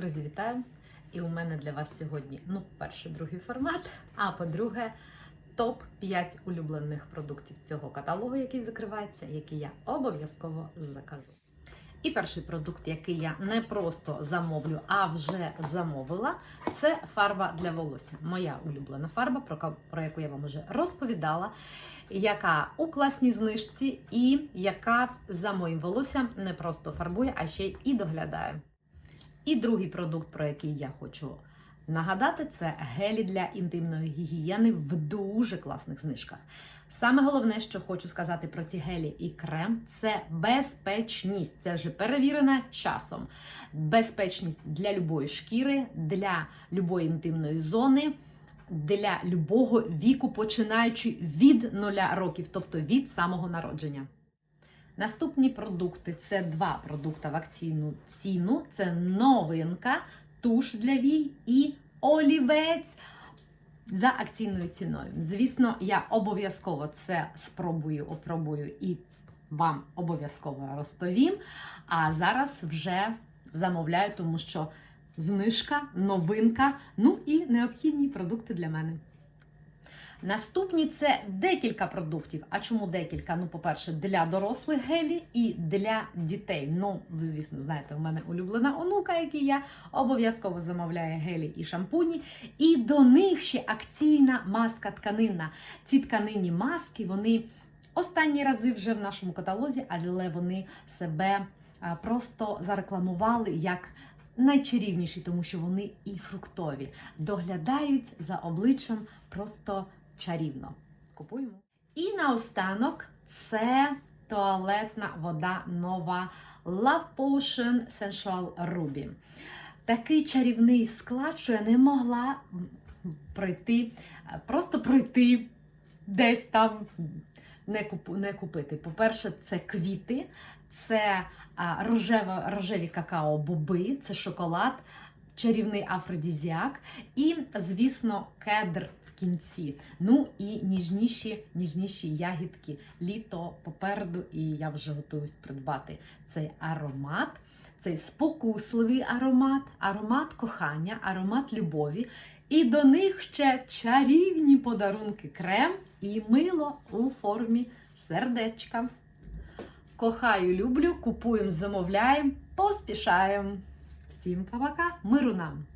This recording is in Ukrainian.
Друзі, вітаю! І у мене для вас сьогодні, ну, перше, другий формат, а по-друге, топ-5 улюблених продуктів цього каталогу, який закривається, який я обов'язково закажу. І перший продукт, який я не просто замовлю, а вже замовила, це фарба для волосся. Моя улюблена фарба, про, яку я вам вже розповідала, яка у класній знижці і яка за моїм волоссям не просто фарбує, а ще й доглядає. І другий продукт, про який я хочу нагадати, це гелі для інтимної гігієни в дуже класних знижках. Саме головне, що хочу сказати про ці гелі і крем, це безпечність. Це вже перевірено часом. Безпечність для любої шкіри, для любої інтимної зони, для любого віку, починаючи від 0 років, тобто від самого народження. Наступні продукти це два продукти в акційну ціну. Це новинка, туш для вій і олівець за акційною ціною. Звісно, я обов'язково це спробую, опробую і вам обов'язково розповім. А зараз вже замовляю, тому що знижка, новинка, ну і необхідні продукти для мене. Наступні це декілька продуктів. А чому декілька? Ну, по-перше, для дорослих гелі і для дітей. Ну, ви, звісно, знаєте, у мене улюблена онука, який я обов'язково замовляє гелі і шампуні. І до них ще акційна маска тканинна. Ці тканинні маски, вони останні рази вже в нашому каталозі, але вони себе просто зарекламували як. Найчарівніші, тому що вони і фруктові, доглядають за обличчям просто чарівно. Купуємо. І наостанок це туалетна вода нова Love Potion Sensual Ruby. Такий чарівний склад, що я не могла пройти, просто пройти десь там. Не, купу, не купити. По-перше, це квіти, це а, рожево, рожеві какао-боби, це шоколад, чарівний афродізіак і, звісно, кедр кінці. Ну і ніжніші, ніжніші ягідки. Літо попереду, і я вже готуюсь придбати цей аромат. Цей спокусливий аромат, аромат кохання, аромат любові. І до них ще чарівні подарунки крем і мило у формі сердечка. Кохаю, люблю, купуємо, замовляємо, поспішаємо. Всім па-пока, миру нам!